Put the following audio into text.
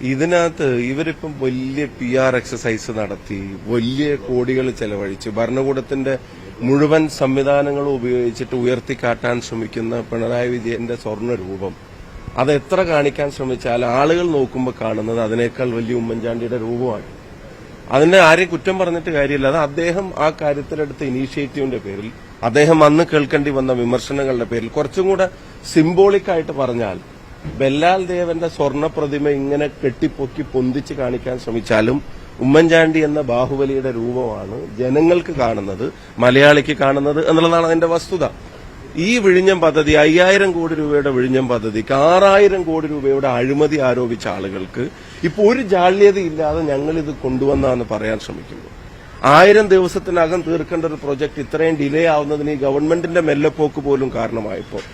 ഇതിനകത്ത് ഇവരിപ്പം വലിയ P R exercise നടത്തി വലിയ കോടികൾ ചെലവഴിച്ച് ഭരണകൂടത്തിന്റെ മുഴുവൻ സംവിധാനങ്ങളും ഉപയോഗിച്ചിട്ട് ഉയർത്തിക്കാട്ടാൻ ശ്രമിക്കുന്ന പിണറായി വിജയന്റെ സ്വർണ രൂപം. അത് എത്ര കാണിക്കാൻ ശ്രമിച്ചാൽ ആളുകൾ നോക്കുമ്പോൾ കാണുന്നത് അതിനേക്കാൾ വലിയ ഉമ്മൻചാണ്ടിയുടെ രൂപമാണ്. അതിനെ ആരെയും കുറ്റം പറഞ്ഞിട്ട് കാര്യമില്ല. അത് അദ്ദേഹം ആ കാര്യത്തിലെടുത്ത ഇനീഷ്യേറ്റീവിന്റെ പേരിൽ അദ്ദേഹം അന്ന് കേൾക്കേണ്ടി വന്ന വിമർശനങ്ങളുടെ പേരിൽ കുറച്ചും കൂടെ സിംബോളിക്കായിട്ട് പറഞ്ഞാൽ ബെല്ലാൽ ദേവന്റെ സ്വർണപ്രതിമ ഇങ്ങനെ കെട്ടിപ്പൊക്കി പൊന്തിച്ച് കാണിക്കാൻ ശ്രമിച്ചാലും ഉമ്മൻചാണ്ടി എന്ന ബാഹുബലിയുടെ രൂപമാണ് ജനങ്ങൾക്ക് കാണുന്നത് മലയാളിക്ക് കാണുന്നത് എന്നുള്ളതാണ് അതിന്റെ വസ്തുത. ഈ വിഴിഞ്ഞം പദ്ധതി അയ്യായിരം കോടി രൂപയുടെ വിഴിഞ്ഞം പദ്ധതിക്ക് ആറായിരം കോടി രൂപയുടെ അഴിമതി ആരോപിച്ച ആളുകൾക്ക് ഇപ്പൊ ഒരു ജാള്യതയില്ലാതെ ഞങ്ങൾ ഇത് കൊണ്ടുവന്നാന്ന് പറയാൻ ശ്രമിക്കുന്നു. ആയിരം ദിവസത്തിനകം തീർക്കേണ്ട ഒരു പ്രൊജക്ട് ഇത്രയും ഡിലേ ആവുന്നതിന് ഈ ഗവൺമെന്റിന്റെ മെല്ലപ്പോക്ക് പോലും കാരണമായപ്പോൾ